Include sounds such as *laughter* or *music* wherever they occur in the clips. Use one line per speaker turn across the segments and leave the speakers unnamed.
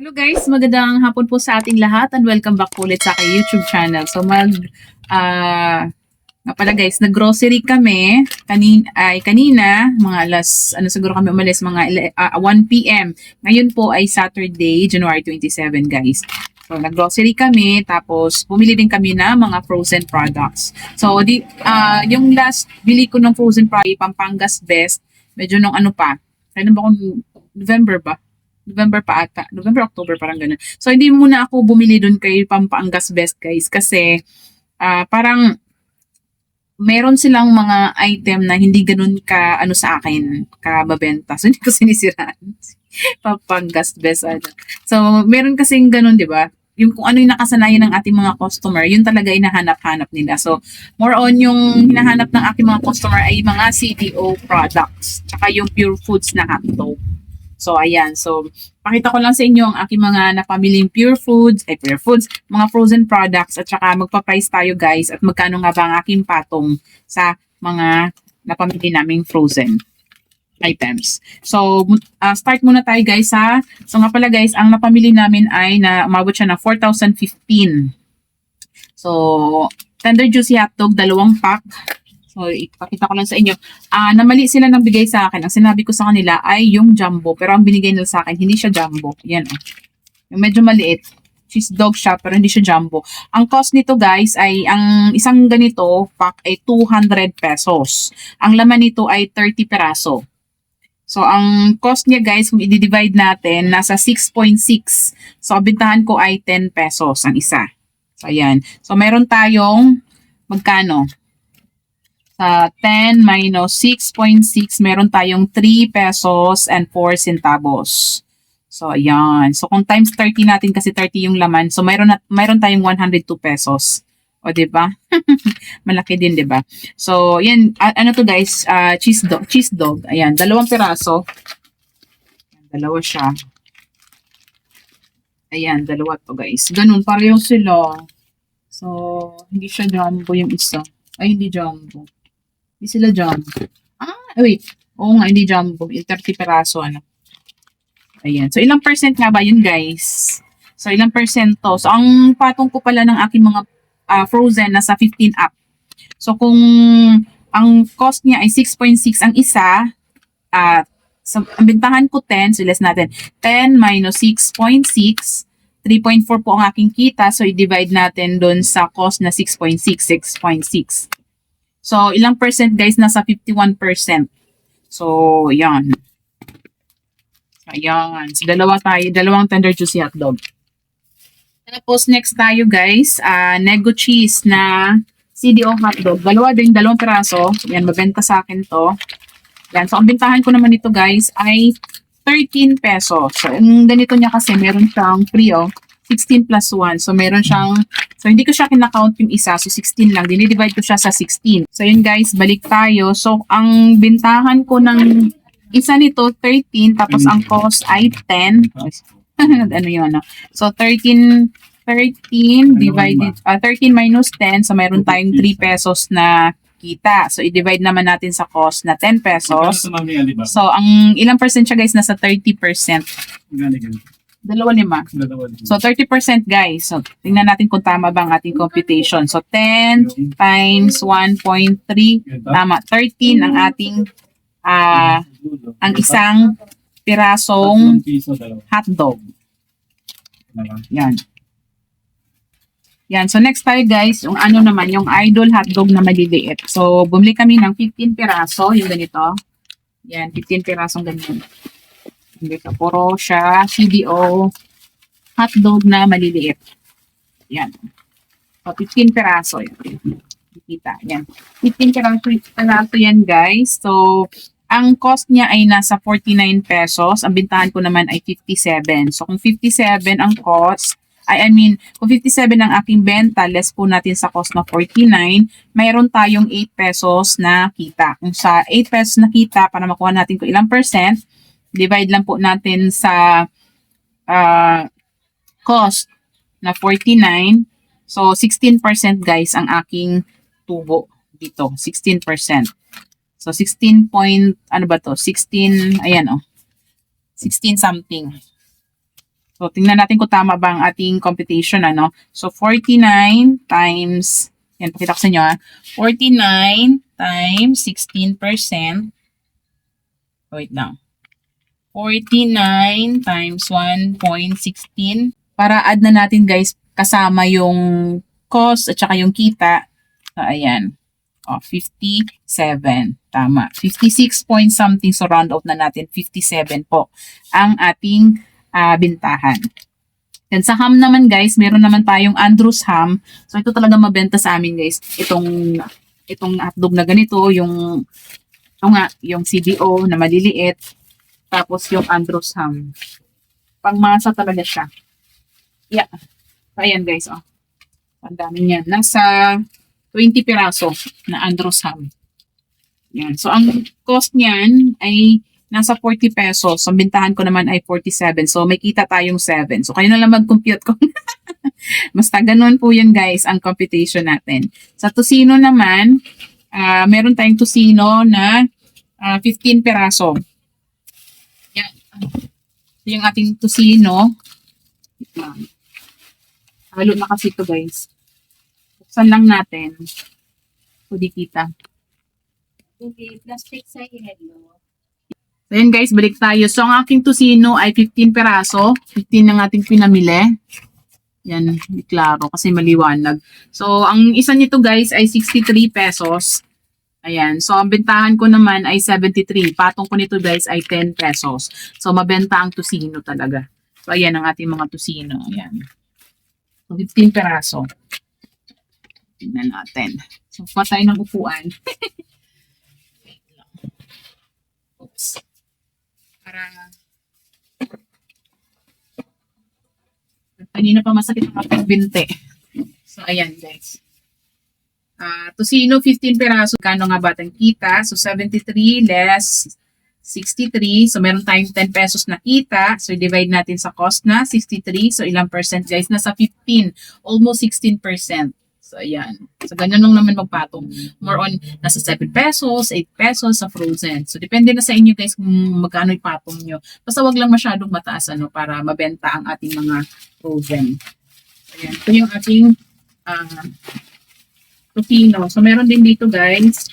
Hello guys, magandang hapon po sa ating lahat and welcome back po ulit sa aking YouTube channel. So mag ah nga pala guys, nag-grocery kami kanin ay kanina, mga alas ano siguro kami umalis mga ele- ah, 1 PM. Ngayon po ay Saturday, January 27 guys. So nag-grocery kami tapos bumili din kami ng mga frozen products. So di ah, yung last bili ko ng frozen product Pampangas Best, medyo nung ano pa. Kailan ba kung November ba? November pa ata. November, October, parang ganun. So, hindi muna ako bumili dun kay Pampaangas Best, guys. Kasi, ah parang, meron silang mga item na hindi ganun ka, ano sa akin, ka mabenta. So, *laughs* hindi ko sinisiraan. Pampaangas Best, ano. So, meron kasing ganun, di ba? Yung kung ano yung nakasanayan ng ating mga customer, yun talaga hinahanap-hanap nila. So, more on yung hinahanap ng ating mga customer ay mga CDO products. Tsaka yung pure foods na hotdog. So, ayan. So, pakita ko lang sa inyo ang aking mga napamiling pure foods, eh, pure foods, mga frozen products, at saka magpa-price tayo guys, at magkano nga ba ang aking patong sa mga napamili naming frozen items. So, ah, start muna tayo guys ha. So nga pala guys, ang napamili namin ay na umabot siya ng 4,015. So, tender juicy hotdog, dalawang pack. So, ipakita ko lang sa inyo. Ah, namali sila ng bigay sa akin. Ang sinabi ko sa kanila ay yung jumbo, pero ang binigay nila sa akin hindi siya jumbo. Yan oh. Yung medyo maliit. Cheese dog siya pero hindi siya jumbo. Ang cost nito guys ay ang isang ganito pack ay 200 pesos. Ang laman nito ay 30 peraso. So ang cost niya guys kung i-divide natin nasa 6.6. So bintahan ko ay 10 pesos ang isa. So ayan. So meron tayong magkano? Sa 10 minus 6.6, meron tayong 3 pesos and 4 centavos. So, ayan. So, kung times 30 natin kasi 30 yung laman, so mayroon, na, mayroon tayong 102 pesos. O, di ba? *laughs* Malaki din, di ba? So, yan. ano to guys? Ah, cheese dog. Cheese dog. Ayan. Dalawang piraso. Dalawa siya. Ayan. Dalawa to guys. Ganun. Pareho sila. So, hindi siya jumbo yung isa. Ay, hindi jumbo. Hindi sila jumbo. Ah, wait. Oo nga, hindi jumbo. Yung 30 peraso, ano. Ayan. So, ilang percent nga ba yun, guys? So, ilang percent to? So, ang patong ko pala ng aking mga ah, frozen nasa 15 up. So, kung ang cost niya ay 6.6 ang isa, at so, ang bintahan ko 10, so less natin, 10 minus 6.6, 3.4 po ang aking kita, so i-divide natin doon sa cost na 6.6, 6.6. So, ilang percent guys? Nasa 51%. So, yan. Ayan. So, dalawa tayo, dalawang tender juicy hotdog. Tapos, next tayo guys, ah Nego cheese na CDO hotdog. Dalawa din, dalawang piraso. Yan, mabenta sa akin to. Yan. So, ang bintahan ko naman ito guys ay 13 pesos. So, ang ganito niya kasi, meron siyang free oh. 16 plus 1. So, meron siyang, so hindi ko siya kinakount yung isa. So, 16 lang. Dinidivide ko siya sa 16. So, yun guys, balik tayo. So, ang bintahan ko ng isa nito, 13. Tapos, ang cost ay 10. *laughs* ano yun, no? So, 13, 13 divided, ah 13 minus 10. So, meron tayong 3 pesos na kita. So, i-divide naman natin sa cost na 10 pesos. So, ang ilang percent siya guys? Nasa 30%. Dalawa lima. So, 30% guys. So, tingnan natin kung tama ba ang ating computation. So, 10 times 1.3. Tama. 13 ang ating ah ang isang pirasong hotdog. Yan. Yan. So, next tayo guys, yung ano naman, yung idol hotdog na maliliit. So, bumili kami ng 15 piraso, yung ganito. Yan, 15 pirasong ganyan. Dito, puro siya CDO hotdog na maliliit. Yan. So, 15 piraso. Yan. Kita. Yan. 15 piraso, piraso yan, guys. So, ang cost niya ay nasa 49 pesos. Ang bintahan ko naman ay 57. So, kung 57 ang cost, I, I mean, kung 57 ang aking benta, less po natin sa cost na 49, mayroon tayong 8 pesos na kita. Kung sa 8 pesos na kita, para makuha natin kung ilang percent, divide lang po natin sa ah, cost na 49. So, 16% guys ang aking tubo dito. 16%. So, 16 point, ano ba to? 16, ayan oh. 16 something. So, tingnan natin kung tama ba ang ating computation, ano. So, 49 times, yan, pakita ko sa inyo, ah. 49 times 16%. Wait lang. 49 times 1.16. Para add na natin, guys, kasama yung cost at saka yung kita. So, ayan. O, 57. Tama. 56 point something. So, round out na natin. 57 po ang ating ah, bintahan. Then sa ham naman guys, meron naman tayong Andrews ham. So ito talaga mabenta sa amin guys. Itong itong hotdog na ganito, yung ito nga, yung CDO na maliliit. Tapos yung Andrews ham. Pangmasa talaga siya. Yeah. So, ayan guys, oh. Ang dami niyan. Nasa 20 piraso na Andrews ham. Yan. So, ang cost niyan ay nasa 40 pesos. Ang bintahan ko naman ay 47. So, may kita tayong 7. So, kayo na lang mag-compute kung *laughs* Basta ganun po yun guys, ang computation natin. Sa tosino naman, ah, meron tayong tosino na ah, 15 peraso. Yung ating lang. Halo na kasi ito guys. Buksan lang natin. So, di kita.
Hindi, plastic sa yellow.
So, yun guys, balik tayo. So, ang aking tusino ay 15 peraso. 15 ang ating pinamili. Yan, di klaro kasi maliwanag. So, ang isa nito guys ay 63 pesos. Ayan. So, ang bentahan ko naman ay 73. Patong ko nito guys ay 10 pesos. So, mabenta ang tusino talaga. So, ayan ang ating mga tusino. Ayan. So, 15 peraso. Tingnan natin. So, kuha tayo ng upuan. *laughs* Oops para kanina pa masakit ang aking binte. So, ayan guys. Ah, Tosino, 15 peraso. Kano nga ba tayong kita? So, 73 less 63. So, meron tayong 10 pesos na kita. So, divide natin sa cost na 63. So, ilang percent guys? Nasa 15. Almost 16%. So, ayan. So, ganyan lang naman magpatong. More on, nasa 7 pesos, 8 pesos sa frozen. So, depende na sa inyo guys kung magkano ipatong nyo. Basta wag lang masyadong mataas ano, para mabenta ang ating mga frozen. So, ayan. Ito yung ating ah tocino. So, meron din dito guys,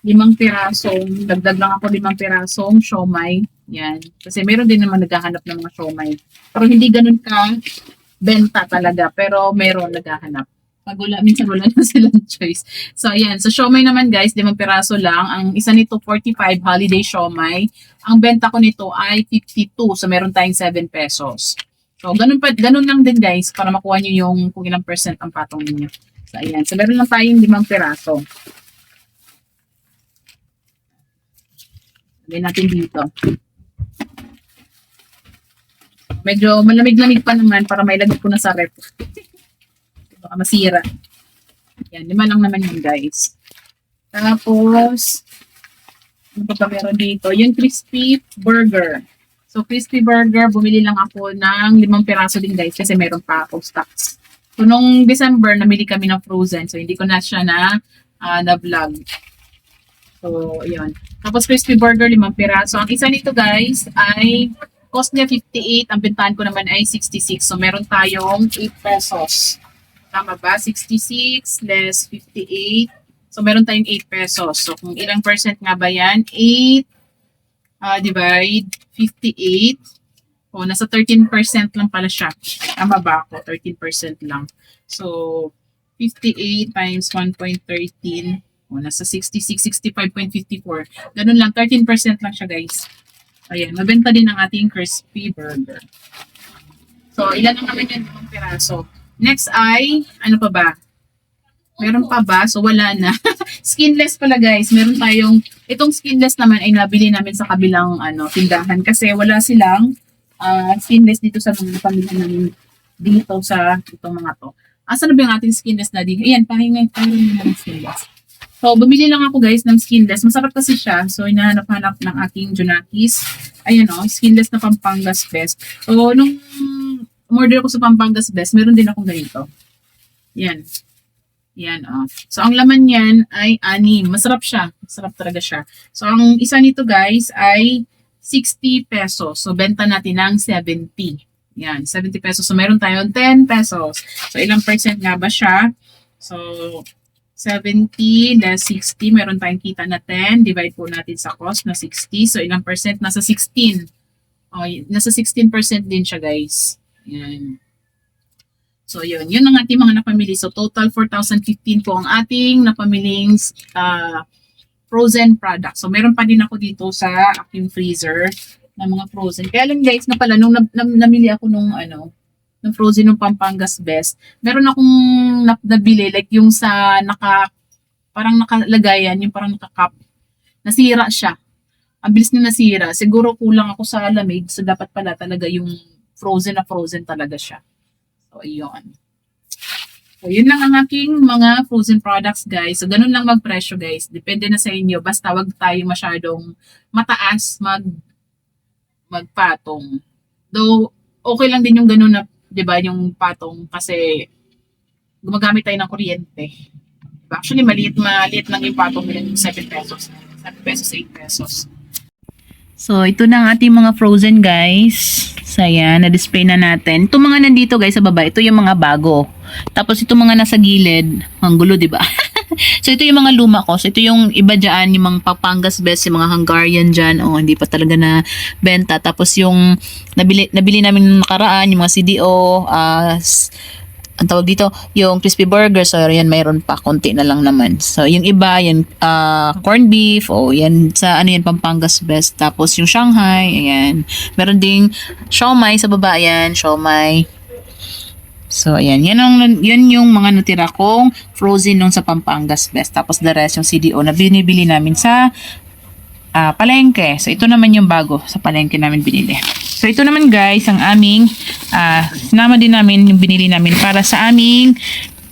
limang pirasong, dagdag lang ako limang pirasong siomay. Yan. Kasi meron din naman naghahanap ng mga siomay. Pero hindi ganun ka benta talaga. Pero meron naghahanap. Pag wala, minsan wala *laughs* na silang choice. So, ayan. So, siomay naman guys, limang piraso lang. Ang isa nito, 45 holiday siomay. Ang benta ko nito ay 52. So, meron tayong 7 pesos. So, ganun, pa, ganun lang din guys para makuha nyo yung kung ilang percent ang patong ninyo. So, ayan. So, meron lang tayong limang piraso. Lagyan natin dito. Medyo malamig-lamig pa naman para may lagay ko na sa rep. *laughs* Baka masira. Yan, lima lang naman yun guys. Tapos, ano pa ba meron dito? Yung crispy burger. So, crispy burger, bumili lang ako ng limang piraso din guys kasi meron pa ako stocks. So, nung December, namili kami ng frozen. So, hindi ko na siya na, ah, na-vlog. So, yun. Tapos, crispy burger, limang piraso. Ang isa nito guys ay cost niya 58. Ang bentahan ko naman ay 66. So, meron tayong 8 pesos. Tama ba? 66 less 58. So, meron tayong 8 pesos. So, kung ilang percent nga ba yan? 8 ah, divide 58. O, nasa 13% lang pala siya. Tama ba ako? 13% lang. So, 58 times 1.13. O, nasa 66, 65.54. Ganun lang. 13% lang siya, guys. Ayan. Mabenta din ang ating crispy burger. So, ilan lang naman yun yung piraso. Next ay, ano pa ba? Meron pa ba? So, wala na. *laughs* skinless pala, guys. Meron tayong, itong skinless naman ay nabili namin sa kabilang ano, tindahan kasi wala silang ah, skinless dito sa mga pamilya namin dito sa itong mga to. Asan na ba yung ating skinless na dito? Ayan, pahingay tayo ng skinless. So, bumili lang ako guys ng skinless. Masarap kasi siya. So, hinahanap-hanap ng aking Junakis. Ayan o, skinless na Pampangas Best. So, nung umorder ako sa Pampangas Best, meron din akong ganito. Yan. Yan, oh. So, ang laman niyan ay anim. Masarap siya. Masarap talaga siya. So, ang isa nito guys ay 60 pesos. So, benta natin ng 70. Yan, 70 pesos. So, meron tayong 10 pesos. So, ilang percent nga ba siya? So, 70 less 60, meron tayong kita na 10. Divide po natin sa cost na 60. So, ilang percent? Nasa 16. Oh, y- nasa 16% din siya, guys. Yan. So, yun. Yun ang ating mga napamili. So, total 4,015 po ang ating napamiling ah, frozen product. So, meron pa din ako dito sa aking freezer na mga frozen. Kaya lang guys, na pala, nung na, na- namili ako nung ano, ng frozen ng Pampangas Best, meron akong na- nabili, like yung sa naka, parang nakalagayan, yung parang naka-cup, nasira siya. Ang bilis na nasira. Siguro kulang ako sa lamig, so dapat pala talaga yung frozen na frozen talaga siya. So, ayun. So, yun lang ang aking mga frozen products, guys. So, ganun lang magpresyo, guys. Depende na sa inyo. Basta wag tayo masyadong mataas mag magpatong. Though, okay lang din yung ganun na, di ba, yung patong kasi gumagamit tayo ng kuryente. Actually, maliit, maliit lang yung patong nila yung 7 pesos. 7 pesos, 8 pesos. So, ito na ang ating mga frozen, guys. So, ayan, na-display na natin. Itong mga nandito, guys, sa baba, ito yung mga bago. Tapos, itong mga nasa gilid, ang gulo, di ba? *laughs* so, ito yung mga luma ko. So, ito yung iba dyan, yung mga Papangas Best, yung mga Hungarian dyan. Oh, hindi pa talaga na benta. Tapos, yung nabili, nabili namin nakaraan, yung mga CDO, ah, s- ang tawag dito, yung crispy burger, so yan, mayroon pa, konti na lang naman. So, yung iba, yan, ah, corned beef, o yan, sa ano yan, Pampangas Best. Tapos, yung Shanghai, ayan. Meron ding siomai sa baba, ayan, siomai. So, ayan. Yan, ang, yan yung mga natira kong frozen nung sa Pampangas Best. Tapos, the rest, yung CDO na binibili namin sa ah, palengke. So, ito naman yung bago sa palengke namin binili. So, ito naman guys, ang aming, ah, sinama din namin yung binili namin para sa aming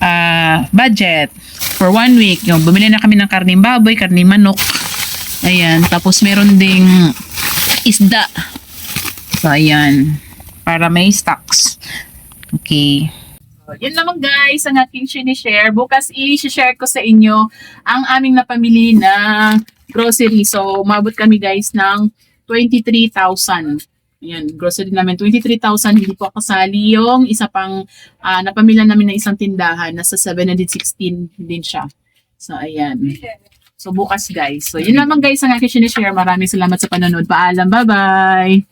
ah, budget for one week. Yung bumili na kami ng karning baboy, karning manok. Ayan. Tapos, meron ding isda. So, ayan. Para may stocks. Okay. So, yun naman guys, ang aking sinishare. Bukas i-share ko sa inyo ang aming napamili na grocery. So, umabot kami guys ng 23,000. Ayan, grocery namin. 23,000. Hindi po kasali yung isa pang ah, napamila namin ng isang tindahan. Nasa 716 din siya. So, ayan. So, bukas guys. So, yun naman guys ang aking sinishare. Maraming salamat sa panonood. Paalam. Bye-bye!